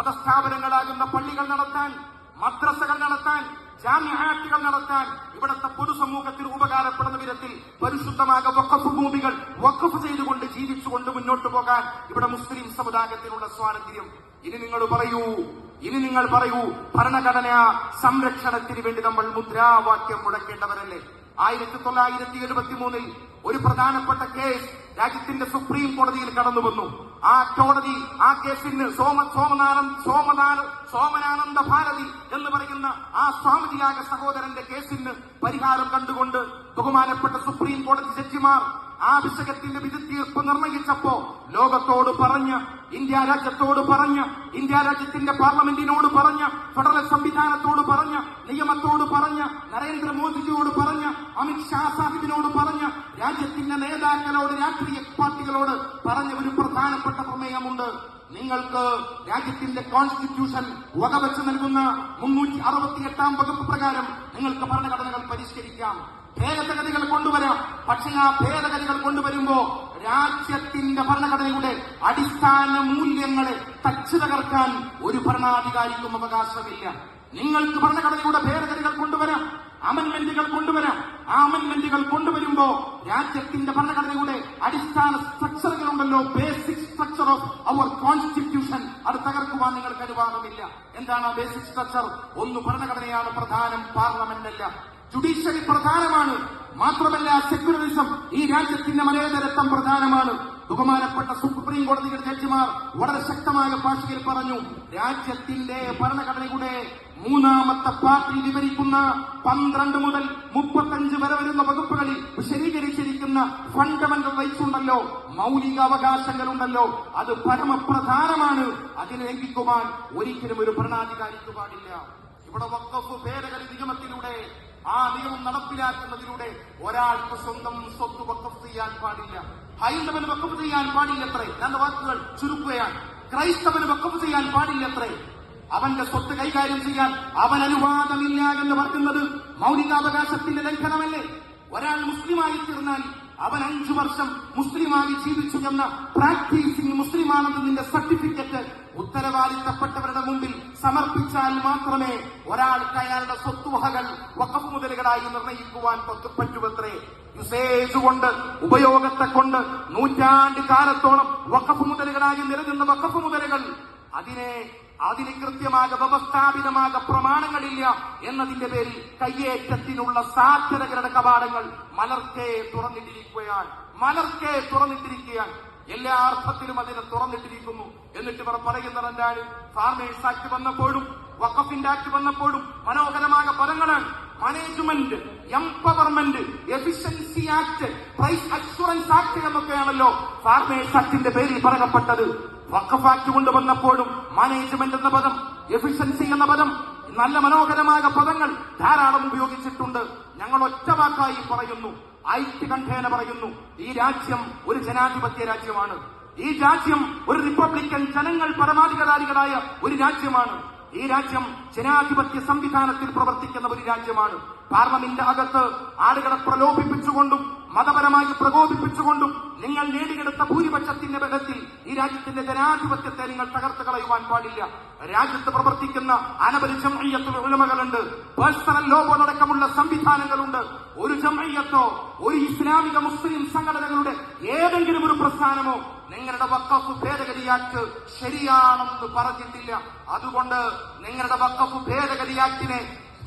മതസ്ഥാപനങ്ങളാകുന്ന പള്ളികൾ നടത്താൻ മദ്രസകൾ നടത്താൻ ജാമ്യാറ്റുകൾ നടത്താൻ ഇവിടുത്തെ പൊതുസമൂഹത്തിന് ഉപകാരപ്പെടുന്ന വിധത്തിൽ പരിശുദ്ധമായ വക്കഫ് ഭൂമികൾ വക്കഫ് ചെയ്തുകൊണ്ട് ജീവിച്ചുകൊണ്ട് മുന്നോട്ട് പോകാൻ ഇവിടെ മുസ്ലിം സമുദായത്തിനുള്ള സ്വാതന്ത്ര്യം. ഇനി നിങ്ങൾ പറയൂ ഇനി നിങ്ങൾ പറയൂ ഭരണഘടന സംരക്ഷണത്തിന് വേണ്ടി നമ്മൾ മുദ്രാവാക്യം മുടക്കേണ്ടവരല്ലേ ആയിരത്തി തൊള്ളായിരത്തി എഴുപത്തി മൂന്നിൽ ഒരു പ്രധാനപ്പെട്ട കേസ് രാജ്യത്തിന്റെ സുപ്രീം കോടതിയിൽ കടന്നു വന്നു ആ കോടതി ആ കേസിന് സോമ സോമനാഥം സോമനാന സോമനാനന്ദ ഭാരതി എന്ന് പറയുന്ന ആ സ്വാമിജിയാക സഹോദരന്റെ കേസിന് പരിഹാരം കണ്ടുകൊണ്ട് ബഹുമാനപ്പെട്ട സുപ്രീം കോടതി ജഡ്ജിമാർ ആ വിഷയത്തിന്റെ വിധി തീർപ്പ് നിർണയിച്ചപ്പോ ലോകത്തോട് പറഞ്ഞ് ഇന്ത്യ രാജ്യത്തോട് പറഞ്ഞ് ഇന്ത്യ രാജ്യത്തിന്റെ പാർലമെന്റിനോട് പറഞ്ഞ് ഫെഡറൽ സംവിധാനത്തോട് പറഞ്ഞ് നിയമത്തോട് പറഞ്ഞ് നരേന്ദ്രമോദിജിയോട് പറഞ്ഞ് അമിത്ഷാ സാഹിബിനോട് പറഞ്ഞ് രാജ്യത്തിന്റെ നേതാക്കളോട് രാഷ്ട്രീയ പാർട്ടികളോട് പറഞ്ഞ ഒരു പ്രധാനപ്പെട്ട പ്രമേയമുണ്ട്. നിങ്ങൾക്ക് രാജ്യത്തിന്റെ കോൺസ്റ്റിറ്റ്യൂഷൻ വകവെച്ച് നൽകുന്ന മുന്നൂറ്റി അറുപത്തിയെട്ടാം വകുപ്പ് പ്രകാരം നിങ്ങൾക്ക് ഭരണഘടനകൾ പരിഷ്കരിക്കാം. ഭേദഗതികൾ കൊണ്ടുവരാം. പക്ഷേ ആ ഭേദഗതികൾ കൊണ്ടുവരുമ്പോ രാജ്യത്തിന്റെ ഭരണഘടനയുടെ അടിസ്ഥാന മൂല്യങ്ങളെ തച്ചു തകർക്കാൻ ഒരു ഭരണാധികാരിക്കും അവകാശമില്ല. നിങ്ങൾക്ക് ഭരണഘടനയുടെ ഭേദഗതികൾ കൊണ്ടുവരാം. അമൻമെന്റുകൾ കൊണ്ടുവരാം. ആ അമൻമെന്റുകൾ കൊണ്ടുവരുമ്പോ രാജ്യത്തിന്റെ ഭരണഘടനയുടെ അടിസ്ഥാന സ്ട്രക്ചറുകൾ ഉണ്ടല്ലോ. Basic structure of our constitution അത് തകർക്കുവാൻ നിങ്ങൾക്ക് അനുവാദമില്ല. എന്താണ് ആ ബേസിക് സ്ട്രക്ചർ ഒന്ന് ഭരണഘടനയാണ് പ്രധാനം പാർലമെന്റ് അല്ല. ജുഡീഷ്യറി പ്രധാനമാണ്. മാത്രമല്ല സെക്യുലറിസം ഈ രാജ്യത്തിന്റെ മലയതരത്വം പ്രധാനമാണ്. ബഹുമാനപ്പെട്ട സുപ്രീം കോടതിയുടെ ജഡ്ജിമാർ വളരെ ശക്തമായ ഭാഷയിൽ പറഞ്ഞു രാജ്യത്തിന്റെ ഭരണഘടനയുടെ മൂന്നാമത്തെ പാർട്ടി വിവരിക്കുന്ന പന്ത്രണ്ട് മുതൽ മുപ്പത്തഞ്ച് വരെ വരുന്ന വകുപ്പുകളിൽ ഫണ്ടമെന്റൽ റൈറ്റ്സ് ഉണ്ടല്ലോ മൗലിക അവകാശങ്ങളുണ്ടല്ലോ അത് പരമപ്രധാനമാണ്. അതിനെ ലംഘിക്കുവാൻ ഒരിക്കലും ഒരു ഭരണാധികാരിക്ക് പാടില്ല. ഇവിടെ വക്കഫ് ഭേദഗതി നിയമത്തിലൂടെ ആ നിയമം നടപ്പിലാക്കുന്നതിലൂടെ ഒരാൾക്ക് സ്വന്തം സ്വത്ത് വക്കഫ് ചെയ്യാൻ പാടില്ല. ഹൈന്ദവന് വക്കഫ് ചെയ്യാൻ പാടില്ലത്രേ. ഞാൻ വാക്കുകൾ ചുരുക്കുകയാണ്. ക്രൈസ്തവന് വക്കഫ് ചെയ്യാൻ പാടില്ലത്രേ. അവന്റെ സ്വത്ത് കൈകാര്യം ചെയ്യാൻ അവൻ അനുവാദമില്ല എന്ന് പറയുന്നത് മൗലികാവകാശത്തിന്റെ ലംഘനമല്ലേ? ഒരാൾ മുസ്ലിമായി തീർന്നാൽ അവൻ അഞ്ചു വർഷം മുസ്ലിമായി ജീവിച്ചു എന്ന പ്രാക്ടീസിംഗ് മുസ്ലിമാണെന്ന് നിന്റെ സർട്ടിഫിക്കറ്റ് ഉത്തരവാദിത്തപ്പെട്ടവരുടെ മുമ്പിൽ സമർപ്പിച്ചാൽ മാത്രമേ ഒരാൾക്ക് അയാളുടെ സ്വത്തുവകകൾ വഖഫ് മുതലുകളായി നിർണയിക്കുവാൻ പറ്റു- പറ്റുമത്രേ യുസേജ് കൊണ്ട് ഉപയോഗത്തെ കൊണ്ട് നൂറ്റാണ്ട് കാലത്തോളം വഖഫ് മുതലുകളായി നിലനിന്ന വഖഫ് മുതലുകൾ അതിനെ അതിന് കൃത്യമായ വ്യവസ്ഥാപിതമായ പ്രമാണങ്ങളില്ല എന്നതിന്റെ പേരിൽ കയ്യേറ്റത്തിനുള്ള സാധ്യതകളുടെ കവാടങ്ങൾ മലർക്കെ തുറന്നിട്ടിരിക്കുകയാണ്. മലർക്കെ തുറന്നിട്ടിരിക്കുകയാണ്. എല്ലാ അർത്ഥത്തിലും അതിനെ തുറന്നിട്ടിരിക്കുന്നു. എന്നിട്ട് ഇവർ പറയുന്നത് എന്താണ്? ഫാർമേഴ്സ് ആക്ട് വന്നപ്പോഴും വക്കഫിന്റെ ആക്ട് വന്നപ്പോഴും മനോഹരമായ പദങ്ങളാണ്. Management empowerment efficiency act price assurance act എന്നൊക്കെയാണല്ലോ farmers ആക്ടിന്റെ പേരിൽ പറയപ്പെട്ടത്. വഖഫ് ആക്ട് കൊണ്ടുവന്നപ്പോഴും മാനേജ്മെന്റ് എന്ന പദം എഫിഷ്യൻസി എന്ന പദം നല്ല മനോഹരമായ പദങ്ങൾ ധാരാളം ഉപയോഗിച്ചിട്ടുണ്ട്. ഞങ്ങൾ ഒറ്റവാക്കായി പറയുന്നു. ഐക്യകണ്ഠേന പറയുന്നു. ഈ രാജ്യം ഒരു ജനാധിപത്യ രാജ്യമാണ്. ഈ രാജ്യം ഒരു റിപ്പബ്ലിക്കൻ ജനങ്ങൾ പരമാധികാരികളായ ഒരു രാജ്യമാണ്. ഈ രാജ്യം ജനാധിപത്യ സംവിധാനത്തിൽ പ്രവർത്തിക്കുന്ന ഒരു രാജ്യമാണ്. പാർലമെന്റ് അകത്ത് ആളുകളെ പ്രലോഭിപ്പിച്ചുകൊണ്ടും മതപരമായി പ്രകോപിപ്പിച്ചുകൊണ്ടും നിങ്ങൾ നേടിയെടുത്ത ഭൂരിപക്ഷത്തിന്റെ ബലത്തിൽ ഈ രാജ്യത്തിന്റെ ജനാധിപത്യത്തെ നിങ്ങൾ തകർത്ത് കളയുവാൻ പാടില്ല. രാജ്യത്ത് പ്രവർത്തിക്കുന്ന അനവധി ജംഇയ്യത്തുൽ ഉലമകളുണ്ട്. പേഴ്സണൽ ലോ പോലടക്കമുള്ള സംവിധാനങ്ങളുണ്ട്. ഒരു ജംഇയ്യത്തോ ഒരു ഇസ്ലാമിക മുസ്ലിം സംഘടനകളുടെ ഏതെങ്കിലും ഒരു പ്രസ്ഥാനമോ നിങ്ങളുടെ വക്കഫ് ഭേദഗതി ശരിയാണെന്ന് പറഞ്ഞിട്ടില്ല. അതുകൊണ്ട് നിങ്ങളുടെ വക്കഫ് ഭേദഗതി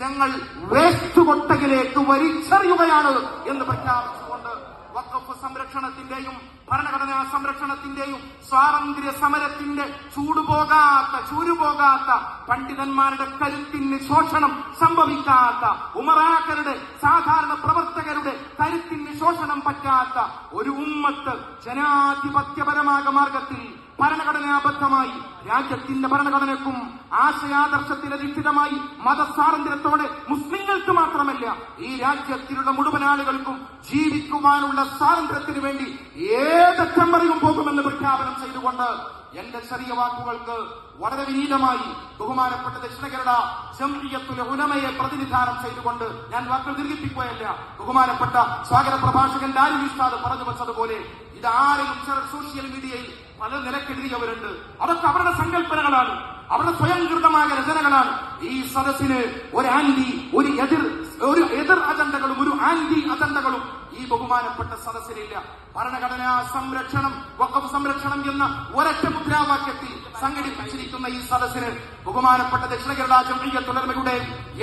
ഞങ്ങൾ വേസ്റ്റ് കൊട്ടകിലേക്ക് വലിച്ചെറിയുകയാണ് എന്ന് പ്രഖ്യാപിച്ചുകൊണ്ട് വക്കഫ് സംരക്ഷണത്തിന്റെയും ഭരണഘടനാ സംരക്ഷണത്തിന്റെയും സ്വാതന്ത്ര്യ സമരത്തിന്റെ ചൂടുപോകാത്ത ചൂരുപോകാത്ത പണ്ഡിതന്മാരുടെ കരുത്തിന് ശോഷണം സംഭവിക്കാത്ത ഉമറാക്കരുടെ സാധാരണ ശോഷണം പറ്റാത്ത ഒരു ഉമ്മത്ത് ജനാധിപത്യപരമായ മാർഗത്തിൽ ഭരണഘടനാബദ്ധമായി രാജ്യത്തിന്റെ ഭരണഘടനക്കും ആശയാദർശത്തിനധിഷ്ഠിതമായി മതസ്വാതന്ത്ര്യത്തോടെ മുസ്ലിങ്ങൾക്ക് മാത്രമല്ല ഈ രാജ്യത്തിലുള്ള മുഴുവൻ ആളുകൾക്കും ജീവിക്കുവാനുള്ള സ്വാതന്ത്ര്യത്തിന് വേണ്ടി ഏത് വരെയും പോകുമെന്ന് പ്രഖ്യാപനം ചെയ്തുകൊണ്ട് എന്റെ ചെറിയ വാക്കുകൾക്ക് വളരെ വിനീതമായി ബഹുമാനപ്പെട്ട ദക്ഷിണ കേരള ജംഇയ്യത്തുൽ ഉലമയെ പ്രതിനിധാനം ചെയ്തുകൊണ്ട് ഞാൻ വാക്കുകൾ ദീർഘിപ്പിക്കുകയല്ല. ബഹുമാനപ്പെട്ട സ്വാഗത പ്രഭാഷകൻ ലാലി ഉസ്താദ് പറഞ്ഞു വെച്ചതുപോലെ ഇത് ആരെയും ചിലർ സോഷ്യൽ മീഡിയയിൽ പല നിലക്കെഴുതിയവരുണ്ട് അതൊക്കെ അവരുടെ സങ്കല്പനകളാണ്. അവരുടെ സ്വയം സ്വയംകൃതമായ രചനകളാണ്. ഈ സദസ്സിന് ഒരു ആന്റി ഒരു എതിർ ഒരു എതിർ അജണ്ടകളും ഒരു ആന്റി ഈ ബഹുമാനപ്പെട്ട സദസ്സിലില്ല. ഭരണഘടനാ സംരക്ഷണം വക്കഫ് സംരക്ഷണം എന്ന ഒരൊറ്റ മുദ്രാവാക്യത്തിൽ സംഘടിപ്പിച്ചിരിക്കുന്ന ഈ സദസ്സിന് ബഹുമാനപ്പെട്ട ദക്ഷിണ കേരള ജംഇയ്യത്തുലമയുടെ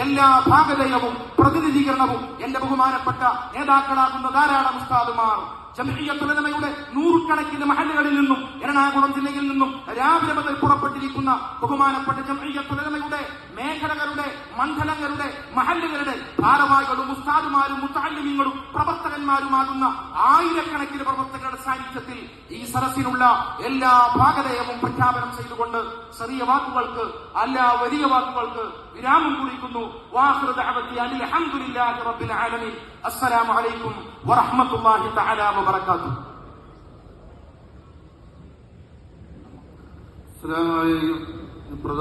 എല്ലാ ഭാഗതയവും പ്രതിനിധീകരണവും എന്റെ ബഹുമാനപ്പെട്ട നേതാക്കളാകുന്ന ധാരാളം ഉസ്താദുമാർ ജംഇയ്യത്തുലമയുടെ നൂറുകണക്കിന് മഹലുകളിൽ നിന്നും എറണാകുളം ജില്ലയിൽ നിന്നും രാവിലെ മുതൽ പുറപ്പെട്ടിരിക്കുന്ന ബഹുമാനപ്പെട്ട ജംഇയ്യത്തുലമയുടെ പ്രവർത്തകന്മാരുമാകുന്ന ആയിരക്കണക്കിന് പ്രവർത്തകരുടെ സാന്നിധ്യത്തിൽ ഈ സരസിനുള്ള എല്ലാ ഭാഗതയവും പ്രഖ്യാപനം ചെയ്തുകൊണ്ട് ചെറിയ വാക്കുകൾക്ക് അല്ല വലിയ വാക്കുകൾക്ക് വിരാമം കുറിക്കുന്നു. അസ്സലാമു അലൈക്കും വറഹ്മത്തുള്ളാഹി തആല